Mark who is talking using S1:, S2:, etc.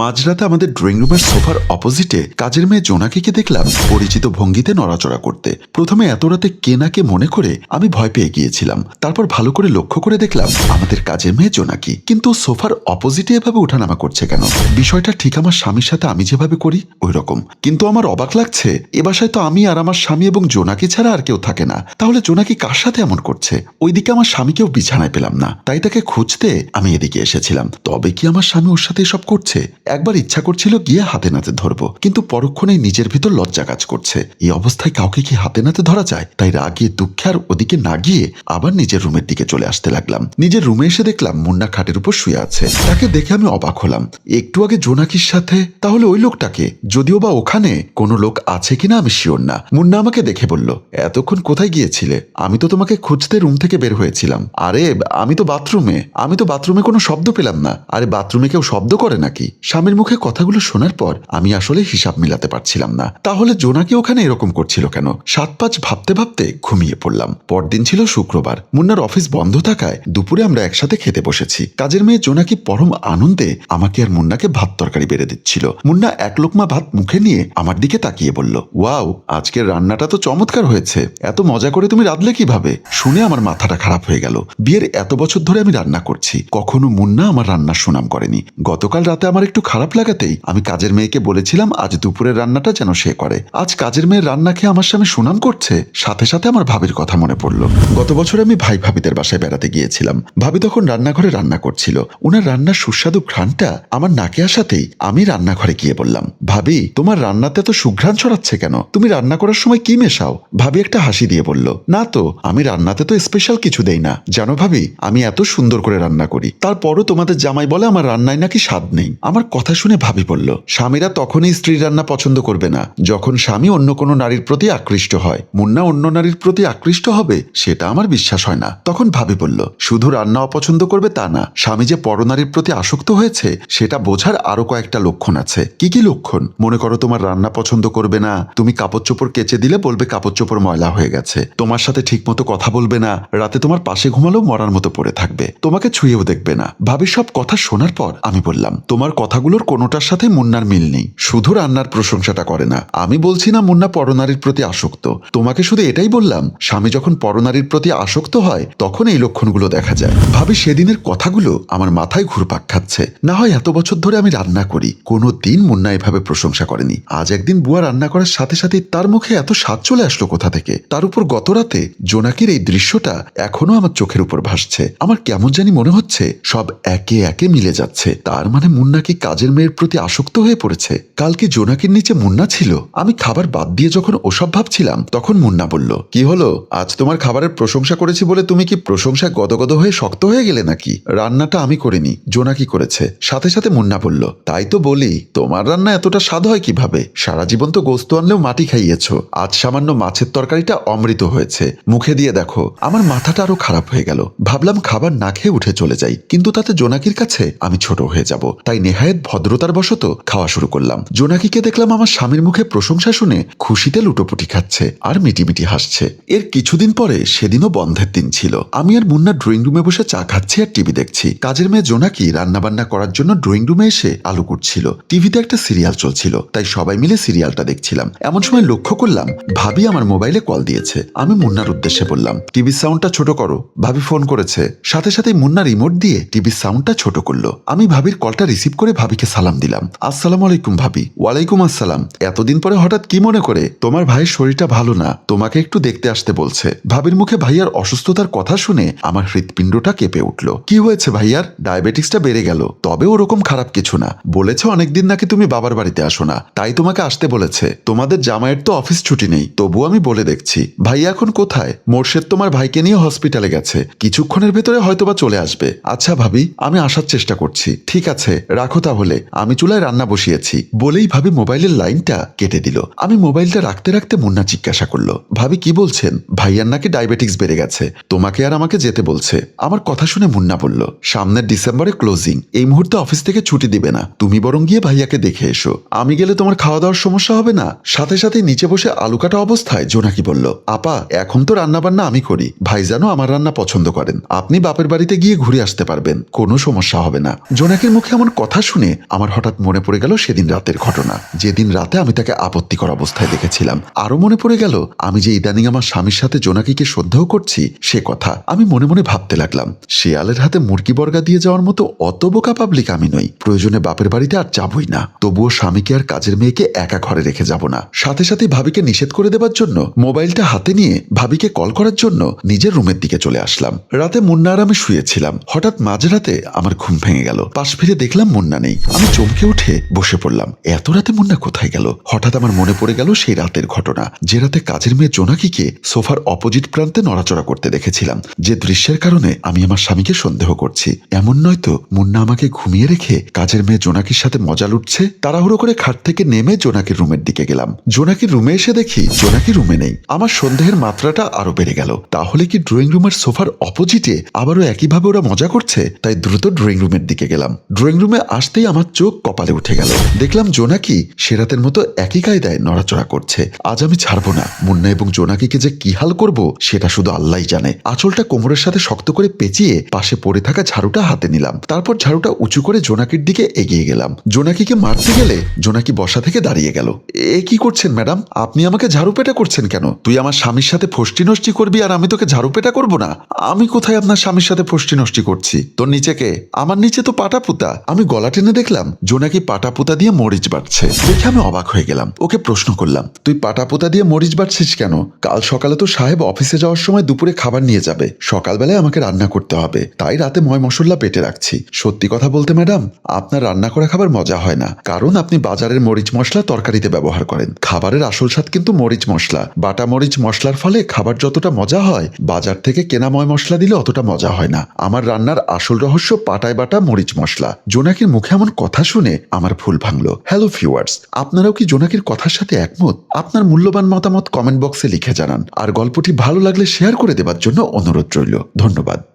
S1: মাঝরাতে আমাদের ড্রয়িং রুমের সোফার অপোজিটে কাজের মেয়ে জোনাকিকে দেখলাম পরিচিত ভঙ্গিতে নড়াচড়া করতে। প্রথমে এত রাতে কে না কে মনে করে আমি ভয় পেয়ে গিয়েছিলাম। তারপর ভালো করে লক্ষ্য করে দেখলাম আমাদের কাজের মেয়ে জোনাকি। কিন্তু সোফার অপোজিটে এভাবে ওঠানামা করছে কেন? বিষয়টা ঠিক আমার স্বামীর সাথে আমি যেভাবে করি ওই রকম কিন্তু আমার অবাক লাগছে, এ বাসায় তো আমি আর আমার স্বামী এবং জোনাকি ছাড়া আর কেউ থাকে না। তাহলে জোনাকি কার সাথে এমন করছে? ওইদিকে আমার স্বামীকেও বিছানায় পেলাম না। তাই তাকে খুঁজতে আমি এদিকে এসেছিলাম। তবে কি আমার স্বামী ওর সাথে এসব করছে? একবার ইচ্ছা করছিল গিয়ে হাতে নাতে ধরবো, কিন্তু পরক্ষণে নিজের ভিতর লজ্জা কাজ করছে। এই অবস্থায় কাউকে কি হাতে নাতে ধরা যায়? তাই রাগে দুঃখে আর ওদিকে না গিয়ে আবার নিজের রুমের দিকে চলে আসতে লাগলাম। নিজের রুমে এসে দেখলাম মুন্না খাটের উপর শুয়ে আছে। তাকে দেখে আমি অবাক হলাম। একটু আগে জোনাকির সাথে? তাহলে ওই লোকটাকে যদিও বা ওখানে কোনো লোক আছে কিনা আমি শিওর না। মুন্না আমাকে দেখে বলল, এতক্ষণ কোথায় গিয়েছিলে? আমি তো তোমাকে খুঁজতে রুম থেকে বের হয়েছিলাম। আরে, আমি তো বাথরুমে। আমি তো বাথরুমে কোনো শব্দ পেলাম না। আরে, বাথরুমে কেউ শব্দ করে নাকি? স্বামীর মুখে কথাগুলো শোনার পর আমি আসলে হিসাব মিলাতে পারছিলাম না। তাহলে জোনাকি ওখানে এরকম করছিল কেন? সাত পাঁচ ভাবতে ভাবতে ঘুমিয়ে পড়লাম। পরদিন ছিল শুক্রবার। মুন্নার অফিস বন্ধ থাকায় দুপুরে আমরা একসাথে খেতে বসেছি। কাজের মেয়ে জোনাকি পরম আনন্দে আমাকে আর মুন্নাকে ভাত তরকারি বেড়ে দিচ্ছিল। মুন্না এক লোকমা ভাত মুখে নিয়ে আমার দিকে তাকিয়ে বলল, ওয়াও, আজকের রান্নাটা তো চমৎকার হয়েছে। এত মজা করে তুমি রাঁধলে কীভাবে? শুনে আমার মাথাটা খারাপ হয়ে গেল। বিয়ের এত বছর ধরে আমি রান্না করছি। কখনো মুন্না আমার রান্নার সুনাম করেনি। গতকাল রাতে আমার একটু খারাপ লাগাতেই আমি কাজের মেয়েকে বলেছিলাম, আজ দুপুরের রান্নাটা যেন সে করে। আজ কাজের মেয়ের রান্না খেয়ে আমার স্বামী সুনাম করছে। সাথে সাথে আমার ভাবির কথা মনে পড়ল। গত বছর আমি ভাই ভাবিদের বাসায় বেড়াতে গিয়েছিলাম। ভাবি তখন রান্নাঘরে রান্না করছিল। ওনার রান্নার সুস্বাদু ঘ্রাণটা আমার নাকে আসাতেই আমি রান্নাঘরে গিয়ে বললাম, ভাবি, তোমার রান্নাতে তো সুঘ্রাণ ছড়াচ্ছে কেন? তুমি রান্না করার সময় কি মেশাও? ভাবি একটা হাসি দিয়ে বলল, না তো, আমি রান্নাতে তো স্পেশাল কিছু দেই না। জানো ভাবি, আমি এত সুন্দর করে রান্না করি। তারপরও তোমাদের জামাই বলে আমার রান্নায় নাকি স্বাদ নেই। আমার কথা শুনে ভাবি বলল স্বামীরা তখনই স্ত্রীর রান্না পছন্দ করবে না। যখন স্বামী অন্য কোনো নারীর প্রতি আকৃষ্ট হয়, মুন্না অন্য নারীর প্রতি আকৃষ্ট হবে, সেটা আমার বিশ্বাস হয় না। তখন ভাবি বলল শুধু রান্না অপছন্দ করবে তা না, স্বামী যে পরনারীর প্রতি আসক্ত হয়েছে, সেটা বোঝার আরও কয়েকটা লক্ষণ আছে। কি কি লক্ষণ? মনে করো তোমার রান্না পছন্দ করবে না, তুমি কাপড় চোপড় কেচে দিলে বলবে কাপড় চোপড় ময়লা হয়ে গেছে। তোমার সাথে ঠিক মতো কথা বলবে না, রাতে তোমার পাশে ঘুমালেও মরার মতো পড়ে থাকবে। তোমাকে ছুঁয়েও দেখবে না। ভাবির সব কথা শোনার পর আমি বললাম, তোমার কথাগুলোর কোনোটার সাথে মুন্নার মিল নেই। শুধু রান্নার প্রশংসাটা করে না। আমি বলছি না মুন্না পরনারীর প্রতি আসক্ত। তোমাকে শুধু এটাই বললাম, স্বামী যখন পরনারীর প্রতি আসক্ত হয়, তখন এই লক্ষণগুলো দেখা যায়। ভাবি, সেদিনের কথাগুলো আমার মাথায় ঘুরপাক খাচ্ছে। না হয় এত বছর ধরে আমি রান্না করি। কোনো দিন মুন্না এভাবে প্রশংসা করেনি। আজ একদিন বুয়া রান্না করার সাথে সাথে তার মুখে এত স্বাদ চলে আসলো কোথা থেকে? তার উপর গত রাতে জোনাকির এই দৃশ্যটা এখনও আমার চোখের উপর ভাসছে। আমার কেমন জানি মনে হচ্ছে, সব একে একে মিলে যাচ্ছে। তার মানে মুন্না কি কাজের মেয়ের প্রতি আসক্ত হয়ে পড়েছে। কালকে জোনাকির নিচে মুন্না ছিল। আমি খাবার বাদ দিয়ে যখন ওসব ভাবছিলাম, তখন মুন্না বলল, কি হলো? আজ তোমার খাবারের প্রশংসা করেছি বলে তুমি কি প্রশংসা গদগদ হয়ে শক্ত হয়ে গেলে নাকি? রান্নাটা আমি করিনি, জোনাকি করেছে। সাথে সাথে মুন্না বলল, তাই তো বলি, তোমার রান্না এতটা স্বাদ হয় কীভাবে? সারা জীবন তো গোস্ত আনলেও মাটি খাইয়েছো। আজ সামান্য মাছের তরকারিটা অমৃত হয়েছে। মুখে দিয়ে দেখো, আমার মাথাটা আরও খারাপ হয়ে গেল। ভাবলাম খাবার না খেয়ে উঠে চলে যাই, কিন্তু তাতে জোনাকির কাছে আমি ছোট হয়ে যাব। তাই নেহায়েত ভদ্রতার বশত খাওয়া শুরু করলাম। জোনাকিকে দেখলাম আমার স্বামীর মুখে প্রশংসা শুনে খুশিতে লুটোপুটি খাচ্ছে আর মিটিমিটি হাসছে। এর কিছুদিন পরে সেদিনও বন্ধের দিন ছিল। আমি আর মুন্না ড্রয়িং রুমে বসে চা খাচ্ছি আর টিভি দেখছি। কাজের মেয়ে জোনাকি রান্নাবান্না করার জন্য ড্রয়িং রুমে এসে আলু কুটছিল। টিভিতে একটা সিরিয়াল চলছিল, তাই সবাই মিলে সিরিয়ালটা দেখছিলাম। এমন সময় লক্ষ্য করলাম, ভাবি আমার মোবাইলে কল দিয়েছে। আমি মুন্নার উদ্দেশ্যে বললাম টিভির সাউন্ডটা ছোট করো। ভাবি ফোন করেছে। সাথে সাথে মুন্না রিমোট দিয়ে টিভির সাউন্ডটা ছোট করল। আমি ভাবির কলটা রিসিভ করে ভাবিকে সালাম দিলাম। আসসালামু আলাইকুম ভাবি। ওয়ালাইকুম আসসালাম। এতদিন পরে হঠাৎ কি মনে করে? তোমার ভাইয়ের শরীরটা ভালো না। তোমাকে একটু দেখতে আসতে বলছে। ভাবির মুখে ভাইয়ার অসুস্থতার কথা শুনে আমার হৃৎপিণ্ডটা কেঁপে উঠল। কি হয়েছে ভাইয়ার? ডায়াবেটিক্সটা বেড়ে গেল। তবে ওরকম খারাপ কিছু না। বলেছে অনেকদিন নাকি তুমি বাবার বাড়িতে আসো না। তাই তোমাকে আসতে বলেছে। তোমাদের জামাইয়ের তো অফিস ছুটি নেই। তবু আমি বলে দেখছি। ভাইয়া এখন কোথায়? মোর্শেদ তোমার ভাইকে নিয়ে হসপিটালে গেছে। কিছুক্ষণের ভেতরে হয়তোবা চলে আসবে। আচ্ছা ভাবি, আমি আসার চেষ্টা করছি। ঠিক আছে, রাখো তাহলে। আমি চুলায় রান্না বসিয়েছি। বলেই ভাবি মোবাইলের লাইনটা কেটে দিল। আমি মোবাইলটা রাখতে রাখতে মুন্না জিজ্ঞাসা করল, ভাবি কি বলছেন? ভাইয়ার নাকি ডায়াবেটিক্স বেড়ে গেছে। তোমাকে আর আমাকে যেতে বলছে। আমার কথা শুনে মুন্না বলল, সামনের ডিসেম্বরে ক্লোজিং। এই মুহূর্তে অফিস থেকে ছুটি দিবে না। তুমি বরং গিয়ে ভাইয়াকে দেখে এসো। আমি গেলে তোমার খাওয়া দাওয়ার সমস্যা হবে না। সাথে সাথে নিচে বসে আলু কাটা অবস্থায় জোনাকি বলল, আপা, এখন তো রান্না বান্না আমি করি। ভাই ভাইজানও আমার রান্না পছন্দ করেন। আপনি বাপের বাড়িতে গিয়ে ঘুরে আসতে পারবেন। কোনো সমস্যা হবে না। জোনাকির মুখে এমন কথা শুনে শুনে আমার হঠাৎ মনে পড়ে গেল সেদিন রাতের ঘটনা। যেদিন রাতে আমি তাকে আপত্তিকর অবস্থায় দেখেছিলাম। আরও মনে পড়ে গেল, আমি যে ইদানিং আমার স্বামীর সাথে জোনাকিকে সন্দেহ করছি, সে কথা আমি মনে মনে ভাবতে লাগলাম। শিয়ালের হাতে মুরগি বর্গা দিয়ে যাওয়ার মতো অত বোকা পাবলিক আমি নই। প্রয়োজনে বাপের বাড়িতে আর যাবই না। তবুও স্বামীকে আর কাজের মেয়েকে একা ঘরে রেখে যাব না। সাথে সাথে ভাবিকে নিষেধ করে দেবার জন্য, মোবাইলটা হাতে নিয়ে ভাবিকে কল করার জন্য নিজের রুমের দিকে চলে আসলাম। রাতে মুন্না আর আমি শুয়েছিলাম। হঠাৎ মাঝরাতে আমার ঘুম ভেঙে গেল। পাশ ফিরে দেখলাম মুন্না নেই। আমি চমকে উঠে বসে পড়লাম। এত রাতে মুন্না কোথায় গেল? হঠাৎ আমার মনে পড়ে গেল সেই রাতের ঘটনা। যে রাতে কাজের মেয়ে জোনাকিকে সোফার অপোজিট প্রান্তে নড়াচড়া করতে দেখেছিলাম। যে দৃশ্যের কারণে আমি আমার স্বামীকে সন্দেহ করছি। এমন নয় তো, মুন্না আমাকে ঘুমিয়ে রেখে কাজের মেয়ে জোনাকির সাথে মজা লুটছে? তাড়াহুড়ো করে খাট থেকে নেমে জোনাকির রুমের দিকে গেলাম। জোনাকির রুমে এসে দেখি জোনাকি রুমে নেই। আমার সন্দেহের মাত্রাটা আরও বেড়ে গেল। তাহলে কি ড্রয়িং রুমের সোফার অপোজিটে আবারও একইভাবে ওরা মজা করছে? তাই দ্রুত ড্রয়িং রুমের দিকে গেলাম। ড্রয়িং রুমে আসতেই আমার চোখ কপালে উঠে গেল। দেখলাম জোনাকি সেরাতের মতো একই কায়দায় নড়াচড়া করছে। আজ আমি ছাড়বো না। মুন্না এবং জোনাকিকে যে কি হাল করব, সেটা শুধু আল্লাহই জানে। আঁচলটা কোমরের সাথে শক্ত করে পেঁচিয়ে পাশে পড়ে থাকা ঝাড়ুটা হাতে নিলাম। তারপর ঝাড়ুটা উঁচু করে জোনাকির দিকে এগিয়ে গেলাম। জোনাকিকে মারতে গেলে জোনাকি বসা থেকে দাঁড়িয়ে গেল। এ কি করছেন ম্যাডাম? আপনি আমাকে ঝাড়ু পেটা করছেন কেন? তুই আমার স্বামীর সাথে ফষ্টি নষ্টি করবি আর আমি তোকে ঝাড়ু পেটা করব না? আমি কোথায় আপনার স্বামীর সাথে ফষ্টি নষ্টি করছি? তোর নিচে কে আমার নিচে তো পাটা পুতা। আমি গলা টেনে দেখলাম জোনাকি পাটা পুতা দিয়ে মরিচ বাড়ছে দেখে আমি অবাক হয়ে গেলাম। ওকে প্রশ্ন করলাম, তুই পাটা পুতা দিয়ে মরিচ বাড়ছিস কেন? কাল সকালে তো সাহেব অফিসে যাওয়ার সময় দুপুরে খাবার নিয়ে যাবে। সকালবেলায় আমাকে রান্না করতে হবে। তাই রাতে ময় মশলা বেটে রাখছি। সত্যি কথা বলতে, ম্যাডাম, আপনার রান্না করা খাবার মজা হয় না। কারণ আপনি বাজারের মরিচ মশলা তরকারিতে ব্যবহার করেন। খাবারের আসল স্বাদ কিন্তু মরিচ মশলা। বাটা মরিচ মশলার ফলে খাবার যতটা মজা হয়, বাজার থেকে কেনা ময় মশলা দিলে অতটা মজা হয় না। আমার রান্নার আসল রহস্য পাটায় বাটা মরিচ মশলা। জোনাকির মুখে এমন কথা শুনে আমার ভুল ভাঙলো। হ্যালো ভিউয়ার্স আপনারাও কি জোনাকির কথার সাথে একমত? আপনার মূল্যবান মতামত কমেন্ট বক্সে লিখে জানান। আর গল্পটি ভালো লাগলে শেয়ার করে দেবার জন্য অনুরোধ রইল। ধন্যবাদ।